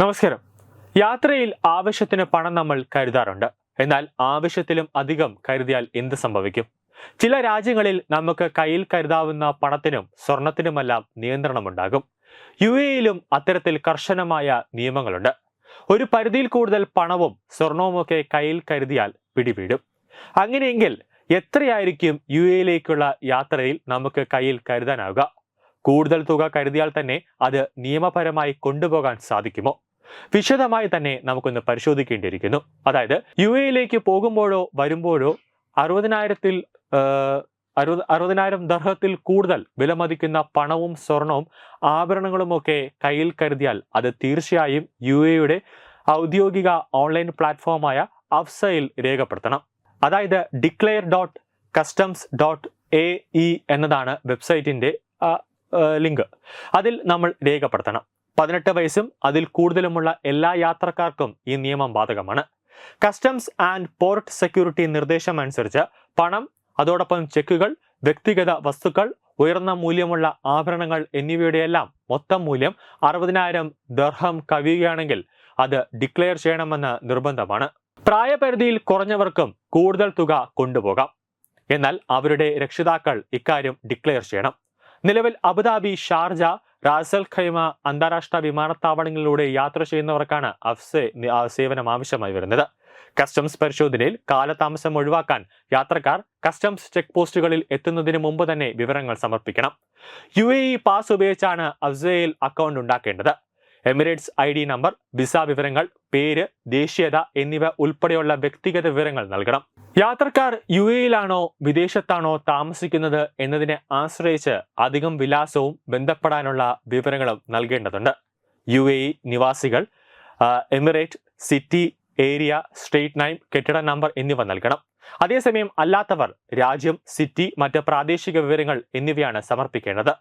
നമസ്കാരം. യാത്രയിൽ ആവശ്യത്തിന് പണം നമ്മൾ കരുതാറുണ്ട്. എന്നാൽ ആവശ്യത്തിലും അധികം കരുതിയാൽ എന്ത് സംഭവിക്കും? ചില രാജ്യങ്ങളിൽ നമുക്ക് കയ്യിൽ കരുതാവുന്ന പണത്തിനും സ്വർണത്തിനുമെല്ലാം നിയന്ത്രണമുണ്ടാകും. യു എയിലും അത്തരത്തിൽ കർശനമായ നിയമങ്ങളുണ്ട്. ഒരു പരിധിയിൽ കൂടുതൽ പണവും സ്വർണവുമൊക്കെ കയ്യിൽ കരുതിയാൽ പിടിപീടും. അങ്ങനെയെങ്കിൽ എത്രയായിരിക്കും യു എയിലേക്കുള്ള യാത്രയിൽ നമുക്ക് കയ്യിൽ കരുതാനാവുക? കൂടുതൽ തുക കരുതിയാൽ തന്നെ അത് നിയമപരമായി കൊണ്ടുപോകാൻ സാധിക്കുമോ? വിശദമായി തന്നെ നമുക്കൊന്ന് പരിശോധിക്കേണ്ടിയിരിക്കുന്നു. അതായത് യു എയിലേക്ക് പോകുമ്പോഴോ വരുമ്പോഴോ അറുപതിനായിരത്തിൽ അറുപത് അറുപതിനായിരം ദർഹത്തിൽ കൂടുതൽ വിലമതിക്കുന്ന പണവും സ്വർണവും ആഭരണങ്ങളുമൊക്കെ കയ്യിൽ കരുതിയാൽ അത് തീർച്ചയായും യു എയുടെ ഔദ്യോഗിക ഓൺലൈൻ പ്ലാറ്റ്ഫോമായ അഫ്സയിൽ രേഖപ്പെടുത്തണം. അതായത് declare dot customs dot A E എന്നതാണ് ആ, ലിങ്ക്. അതിൽ നമ്മൾ രേഖപ്പെടുത്തണം. പതിനെട്ട് വയസ്സും അതിൽ കൂടുതലുമുള്ള എല്ലാ യാത്രക്കാർക്കും ഈ നിയമം ബാധകമാണ്. കസ്റ്റംസ് ആൻഡ് പോർട്ട് സെക്യൂരിറ്റി നിർദ്ദേശം അനുസരിച്ച് പണം അതോടൊപ്പം ചെക്കുകൾ വ്യക്തിഗത വസ്തുക്കൾ ഉയർന്ന മൂല്യമുള്ള ആഭരണങ്ങൾ എന്നിവയുടെയെല്ലാം മൊത്തം മൂല്യം അറുപതിനായിരം ദർഹം കവിയുകയാണെങ്കിൽ അത് ഡിക്ലെയർ ചെയ്യണമെന്ന് നിർബന്ധമാണ്. പ്രായപരിധിയിൽ കുറഞ്ഞവർക്കും കൂടുതൽ തുക കൊണ്ടുപോകാം. എന്നാൽ അവരുടെ രക്ഷിതാക്കൾ ഇക്കാര്യം ഡിക്ലെയർ ചെയ്യണം. നിലവിൽ അബുദാബി ഷാർജ റാസൽ ഖൈമ അന്താരാഷ്ട്ര വിമാനത്താവളങ്ങളിലൂടെ യാത്ര ചെയ്യുന്നവർക്കാണ് അഫ്സെ സേവനം ആവശ്യമായി വരുന്നത്. കസ്റ്റംസ് പരിശോധനയിൽ കാലതാമസം ഒഴിവാക്കാൻ യാത്രക്കാർ കസ്റ്റംസ് ചെക്ക് പോസ്റ്റുകളിൽ എത്തുന്നതിന് മുമ്പ് തന്നെ വിവരങ്ങൾ സമർപ്പിക്കണം. യു എ ഇ പാസ് ഉപയോഗിച്ചാണ് അഫ്സയിൽ അക്കൗണ്ട് ഉണ്ടാക്കേണ്ടത്. Emirates I D number visa വിവരങ്ങൾ പേര് ദേശീയത എന്നിവ ഉൾപ്പെടെയുള്ള വ്യക്തിഗത വിവരങ്ങൾ നൽകണം. യാത്രക്കാർ യു എയിലാണോ വിദേശത്താണോ താമസിക്കുന്നത് എന്നതിനെ ആശ്രയിച്ച് അധികം വിലാസവും ബന്ധപ്പെടാനുള്ള വിവരങ്ങളും നൽകേണ്ടതുണ്ട്. യു എ നിവാസികൾ emirate city area street name കെട്ടിട നമ്പർ എന്നിവ നൽകണം. അതേസമയം അല്ലാത്തവർ രാജ്യം സിറ്റി മറ്റ് പ്രാദേശിക വിവരങ്ങൾ എന്നിവയാണ് സമർപ്പിക്കേണ്ടത്.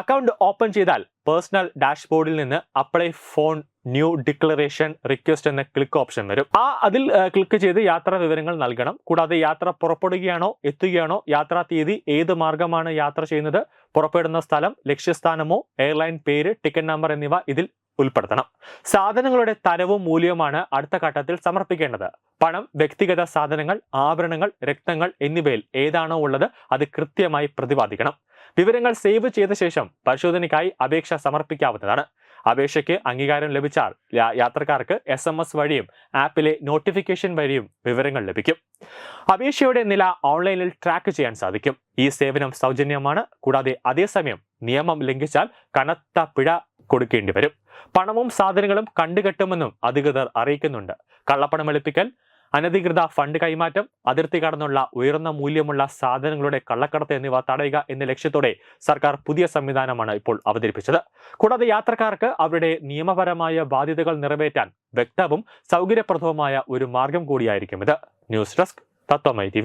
അക്കൗണ്ട് ഓപ്പൺ ചെയ്താൽ പേഴ്സണൽ ഡാഷ്ബോർഡിൽ നിന്ന് apply for new declaration request എന്ന ക്ലിക്ക് ഓപ്ഷൻ വരും. ആ അതിൽ ക്ലിക്ക് ചെയ്ത് യാത്രാ വിവരങ്ങൾ നൽകണം. കൂടാതെ യാത്ര പുറപ്പെടുകയാണോ എത്തുകയാണോ യാത്രാ തീയതി ഏത് മാർഗമാണ് യാത്ര ചെയ്യുന്നത് പുറപ്പെടുന്ന സ്ഥലം ലക്ഷ്യസ്ഥാനമോ എയർലൈൻ പേര് ടിക്കറ്റ് നമ്പർ എന്നിവ ഇതിൽ ഉൾപ്പെടുത്തണം. സാധനങ്ങളുടെ തരവും മൂല്യവുമാണ് അടുത്ത ഘട്ടത്തിൽ സമർപ്പിക്കേണ്ടത്. പണം വ്യക്തിഗത സാധനങ്ങൾ ആഭരണങ്ങൾ രക്തങ്ങൾ എന്നിവയിൽ ഏതാണോ ഉള്ളത് അത് കൃത്യമായി പ്രതിപാദിക്കണം. വിവരങ്ങൾ സേവ് ചെയ്ത ശേഷം പരിശോധനയ്ക്കായി അപേക്ഷ സമർപ്പിക്കാവുന്നതാണ്. അപേക്ഷയ്ക്ക് അംഗീകാരം ലഭിച്ചാൽ യാത്രക്കാർക്ക് എസ് എം എസ് വഴിയും ആപ്പിലെ നോട്ടിഫിക്കേഷൻ വഴിയും വിവരങ്ങൾ ലഭിക്കും. അപേക്ഷയുടെ നില ഓൺലൈനിൽ ട്രാക്ക് ചെയ്യാൻ സാധിക്കും. ഈ സേവനം സൗജന്യമാണ്. കൂടാതെ അതേസമയം നിയമം ലംഘിച്ചാൽ കനത്ത പിഴ കൊടുക്കേണ്ടി വരും. പണവും സാധനങ്ങളും കണ്ടുകെട്ടുമെന്നും അധികൃതർ അറിയിക്കുന്നുണ്ട്. കള്ളപ്പണം വെളുപ്പിക്കൽ അനധികൃത ഫണ്ട് കൈമാറ്റം അതിർത്തി കടന്നുള്ള ഉയർന്ന മൂല്യമുള്ള സാധനങ്ങളുടെ കള്ളക്കടത്ത് എന്നിവ തടയുക എന്ന ലക്ഷ്യത്തോടെ സർക്കാർ പുതിയ സംവിധാനമാണ് ഇപ്പോൾ അവതരിപ്പിച്ചത്. കൂടാതെ യാത്രക്കാർക്ക് അവരുടെ നിയമപരമായ ബാധ്യതകൾ നിറവേറ്റാൻ വ്യക്തവും സൗകര്യപ്രദവുമായ ഒരു മാർഗം കൂടിയായിരിക്കും ഇത്. ന്യൂസ് ഡെസ്ക് തത്വമൈ ടി